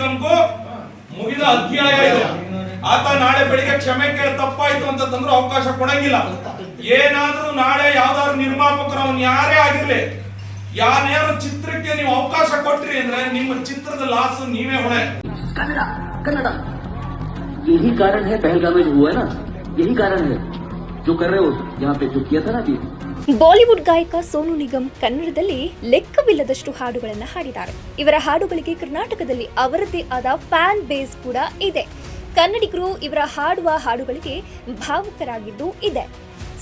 ನಿಗಮ್ಗೂ ಮುಗಿದ ಅಧ್ಯಾಯ ಇದು ಆತ ನಾಳೆ ಬೆಳಿಗ್ಗೆ ಕ್ಷಮೆ ಕೇಳಿ ತಪ್ಪಾಯ್ತು ಅಂತಂದ್ರೆ ಅವಕಾಶ ಕೊಡಂಗಿಲ್ಲ ಏನಾದ್ರೂ ನಾಳೆ ಯಾವ್ದಾದ್ರು ನಿರ್ಮಾಪಕರು ಅವ್ನು ಯಾರೇ ಆಗಿರ್ಲಿ ಯಾರ್ಯಾರು ಚಿತ್ರಕ್ಕೆ ನೀವು ಅವಕಾಶ ಕೊಟ್ರಿ ಅಂದ್ರೆ ನಿಮ್ಮ ಚಿತ್ರದ ಲಾಸ್ ನೀವೇ ಹೊಣೆ कन्नड़ा कन्नड़ा यही कारण है पहलगाम में जो हुआ है ना यही कारण है जो कर रहे हो यहाँ पे जो किया था ना अभी ಬಾಲಿವುಡ್ ಗಾಯಕ ಸೋನು ನಿಗಮ್ ಕನ್ನಡದಲ್ಲಿ ಲೆಕ್ಕವಿಲ್ಲದಷ್ಟು ಹಾಡುಗಳನ್ನು ಹಾಡಿದ್ದಾರೆ. ಇವರ ಹಾಡುಗಳಿಗೆ ಕರ್ನಾಟಕದಲ್ಲಿ ಅವರದ್ದೇ ಆದ ಫ್ಯಾನ್ ಬೇಸ್ ಕೂಡ ಇದೆ. ಕನ್ನಡಿಗರು ಇವರ ಹಾಡುವ ಹಾಡುಗಳಿಗೆ ಭಾವುಕರಾಗಿದ್ದು ಇದೆ.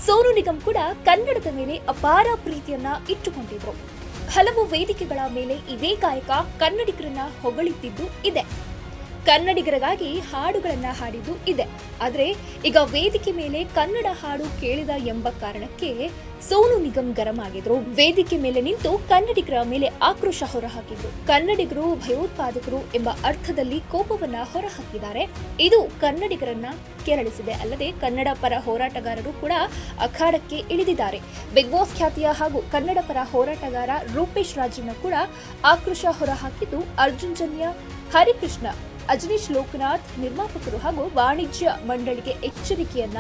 ಸೋನು ನಿಗಮ್ ಕೂಡ ಕನ್ನಡದ ಮೇಲೆ ಅಪಾರ ಪ್ರೀತಿಯನ್ನ ಇಟ್ಟುಕೊಂಡಿದ್ರು. ಹಲವು ವೇದಿಕೆಗಳ ಮೇಲೆ ಇದೇ ಗಾಯಕ ಕನ್ನಡಿಗರನ್ನ ಹೊಗಳಿದ್ದಿದ್ದು ಇದೆ. ಕನ್ನಡಿಗರಿಗಾಗಿ ಹಾಡುಗಳನ್ನ ಹಾಡಿದ್ದು ಇದೆ. ಆದ್ರೆ ಈಗ ವೇದಿಕೆ ಮೇಲೆ ಕನ್ನಡ ಹಾಡು ಕೇಳಿದ ಎಂಬ ಕಾರಣಕ್ಕೆ ಸೋನು ನಿಗಮ್ ಗರಂ ಆಗಿದ್ರು. ವೇದಿಕೆ ಮೇಲೆ ನಿಂತು ಕನ್ನಡಿಗರ ಮೇಲೆ ಆಕ್ರೋಶ ಹೊರಹಾಕಿದ್ರು. ಕನ್ನಡಿಗರು, ಭಯೋತ್ಪಾದಕರು ಎಂಬ ಅರ್ಥದಲ್ಲಿ ಕೋಪವನ್ನ ಹೊರಹಾಕಿದ್ದಾರೆ. ಇದು ಕನ್ನಡಿಗರನ್ನ ಕೆರಳಿಸಿದೆ. ಅಲ್ಲದೆ ಕನ್ನಡ ಪರ ಹೋರಾಟಗಾರರು ಕೂಡ ಅಖಾಡಕ್ಕೆ ಇಳಿದಿದ್ದಾರೆ. ಬಿಗ್ ಬಾಸ್ ಖ್ಯಾತಿಯ ಹಾಗೂ ಕನ್ನಡ ಪರ ಹೋರಾಟಗಾರ ರೂಪೇಶ್ ರಾಜನ್ನ ಕೂಡ ಆಕ್ರೋಶ ಹೊರಹಾಕಿದ್ದು ಅರ್ಜುನ್ ಜನ್ಯ, ಹರಿಕೃಷ್ಣ. ಅಜನೀಶ್ ಲೋಕನಾಥ್, ನಿರ್ಮಾಪಕರು ಹಾಗೂ ವಾಣಿಜ್ಯ ಮಂಡಳಿಗೆ ಎಚ್ಚರಿಕೆಯನ್ನ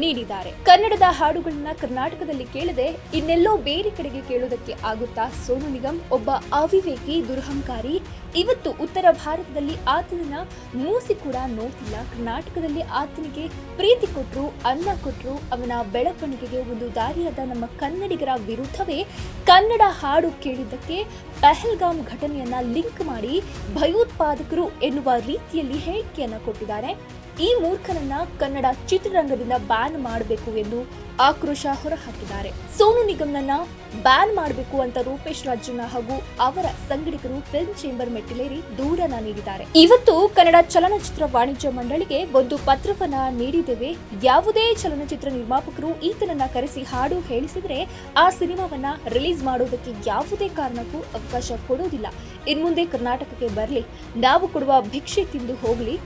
ನೀಡಿದ್ದಾರೆ. ಕನ್ನಡದ ಹಾಡುಗಳನ್ನ ಕರ್ನಾಟಕದಲ್ಲಿ ಕೇಳದೆ ಇನ್ನೆಲ್ಲೋ ಬೇರೆ ಕಡೆಗೆ ಕೇಳೋದಕ್ಕೆ ಆಗುತ್ತಾ ಸೋನು ನಿಗಮ್, ಒಬ್ಬ ಅವಿವೇಕಿ, ದುರಹಂಕಾರಿ. ಇವತ್ತು ಉತ್ತರ ಭಾರತದಲ್ಲಿ ಆತನ ಮೂಸಿ ಕೂಡ ನೋಡ್ತಿಲ್ಲ. ಕರ್ನಾಟಕದಲ್ಲಿ ಆತನಿಗೆ ಪ್ರೀತಿ ಕೊಟ್ಟರು ಅನ್ನ ಕೊಟ್ಟರು ಅವನ ಬೆಳವಣಿಗೆಗೆ ಒಂದು ದಾರಿಯಾದ ನಮ್ಮ ಕನ್ನಡಿಗರ ವಿರುದ್ಧವೇ ಕನ್ನಡ ಹಾಡು ಕೇಳಿದ್ದಕ್ಕೆ ಪೆಹಲ್ಗಾಮ್ ಘಟನೆಯನ್ನ ಲಿಂಕ್ ಮಾಡಿ ಭಯೋತ್ಪಾದಕರು ಎನ್ನುವ ರೀತಿಯಲ್ಲಿ ಹೇಳಿಕೆಯನ್ನು ಕೊಟ್ಟಿದ್ದಾರೆ. ಈ ಮೂರ್ಖನನ್ನ ಕನ್ನಡ ಚಿತ್ರರಂಗದಿಂದ ಬ್ಯಾನ್ ಮಾಡಬೇಕು ಎಂದು ಆಕ್ರೋಶ ಹೊರಹಾಕಿದ್ದಾರೆ. ಸೋನು ನಿಗಮ್ನನ್ನ ಬ್ಯಾನ್ ಮಾಡಬೇಕು ಅಂತ ರೂಪೇಶ್ ರಾಜಣ್ಣ ಹಾಗೂ ಅವರ ಸಂಗಡಿಗರು ಫಿಲ್ಮ್ ಚೇಂಬರ್ ಮೆಟ್ಟಿಲೇರಿ ದೂರನ ನೀಡಿದ್ದಾರೆ. ಇವತ್ತು ಕನ್ನಡ ಚಲನಚಿತ್ರ ವಾಣಿಜ್ಯ ಮಂಡಳಿಗೆ ಒಂದು ಪತ್ರವನ್ನ ನೀಡಿದ್ದೇವೆ. ಯಾವುದೇ ಚಲನಚಿತ್ರ ನಿರ್ಮಾಪಕರು ಈತನನ್ನ ಕರೆಸಿ ಹಾಡು ಹೇಳಿಸಿದ್ರೆ ಆ ಸಿನಿಮಾವನ್ನ ರಿಲೀಸ್ ಮಾಡೋದಕ್ಕೆ ಯಾವುದೇ ಕಾರಣಕ್ಕೂ ಅವಕಾಶ ಕೊಡುವುದಿಲ್ಲ ಇನ್ಮುಂದೆ ಕರ್ನಾಟಕಕ್ಕೆ ಬರಲಿ, ನಾವು ಕೊಡುವ ಭಿಕ್ಷೆ ತಿಂದು ಹೋಗಲಿ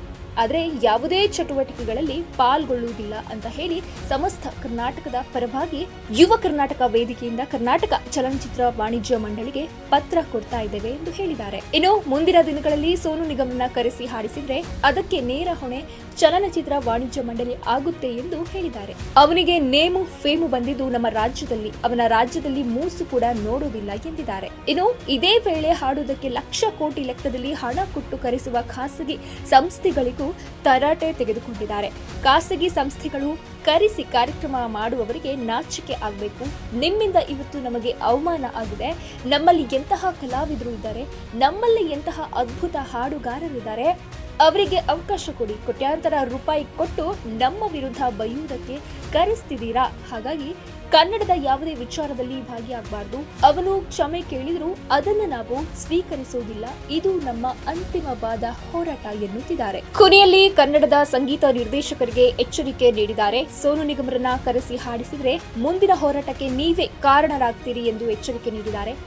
ಆದರೆ ಯಾವುದೇ ಚಟುವಟಿಕೆಗಳಲ್ಲಿ ಪಾಲ್ಗೊಳ್ಳುವುದಿಲ್ಲ ಅಂತ ಹೇಳಿ ಸಮಸ್ತ ಕರ್ನಾಟಕದ ಪರವಾಗಿ ಯುವ ಕರ್ನಾಟಕ ವೇದಿಕೆಯಿಂದ ಕರ್ನಾಟಕ ಚಲನಚಿತ್ರ ವಾಣಿಜ್ಯ ಮಂಡಳಿಗೆ ಪತ್ರ ಕೊಡ್ತಾ ಇದ್ದೇವೆ ಎಂದು ಹೇಳಿದ್ದಾರೆ. ಇನ್ನು ಮುಂದಿನ ದಿನಗಳಲ್ಲಿ ಸೋನು ನಿಗಮನ ಕರೆಸಿ ಹಾಡಿಸಿದ್ರೆ ಅದಕ್ಕೆ ನೇರ ಹೊಣೆ ಚಲನಚಿತ್ರ ವಾಣಿಜ್ಯ ಮಂಡಳಿ ಆಗುತ್ತೆ ಎಂದು ಹೇಳಿದ್ದಾರೆ. ಅವನಿಗೆ ನೇಮು, ಫೇಮು ಬಂದಿದ್ದು ನಮ್ಮ ರಾಜ್ಯದಲ್ಲಿ. ಅವನ ರಾಜ್ಯದಲ್ಲಿ ಮೂಸು ಕೂಡ ನೋಡುವುದಿಲ್ಲ ಎಂದಿದ್ದಾರೆ. ಇನ್ನು ಇದೇ ವೇಳೆ ಹಾಡುವುದಕ್ಕೆ ಲಕ್ಷ ಕೋಟಿ ಲೆಕ್ಕದಲ್ಲಿ ಹಣ ಕೊಟ್ಟು ಕರೆಸುವ ಖಾಸಗಿ ಸಂಸ್ಥೆಗಳಿಗೂ ತರಾಟೆ ತೆಗೆದುಕೊಂಡಿದ್ದಾರೆ. ಖಾಸಗಿ ಸಂಸ್ಥೆಗಳು ಕರೆಸಿ ಕಾರ್ಯಕ್ರಮ ಮಾಡುವವರಿಗೆ ನಾಚಿಕೆ ಆಗಬೇಕು. ನಿಮ್ಮಿಂದ ಇವತ್ತು ನಮಗೆ ಅವಮಾನ ಆಗಿದೆ. ನಮ್ಮಲ್ಲಿ ಎಂತಹ ಕಲಾವಿದರು ಇದ್ದಾರೆ. ನಮ್ಮಲ್ಲಿ ಎಂತಹ ಅದ್ಭುತ ಹಾಡುಗಾರರಿದ್ದಾರೆ. ಅವರಿಗೆ ಅವಕಾಶ ಕೊಡಿ, ಕೋಟ್ಯಾಂತರ ರೂಪಾಯಿ ಕೊಟ್ಟು ನಮ್ಮ ವಿರುದ್ಧ ಬೈಯುವುದಕ್ಕೆ ಕರೆಸ್ತಿದ್ದೀರಾ? ಹಾಗಾಗಿ ಕನ್ನಡದ ಯಾವುದೇ ವಿಚಾರದಲ್ಲಿ ಭಾಗಿಯಾಗಬಾರ್ದು. ಅವನು ಕ್ಷಮೆ ಕೇಳಿದರೂ ಅದನ್ನು ನಾವು ಸ್ವೀಕರಿಸುವುದಿಲ್ಲ. ಇದು ನಮ್ಮ ಅಂತಿಮವಾದ ಹೋರಾಟ ಎನ್ನುತ್ತಿದ್ದಾರೆ. ಕೊನೆಯಲ್ಲಿ ಕನ್ನಡದ ಸಂಗೀತ ನಿರ್ದೇಶಕರಿಗೆ ಎಚ್ಚರಿಕೆ ನೀಡಿದ್ದಾರೆ. ಸೋನು ನಿಗಮರನ್ನ ಕರೆಸಿ ಹಾಡಿಸಿದ್ರೆ ಮುಂದಿನ ಹೋರಾಟಕ್ಕೆ ನೀವೇ ಕಾರಣರಾಗ್ತೀರಿ ಎಂದು ಎಚ್ಚರಿಕೆ ನೀಡಿದ್ದಾರೆ.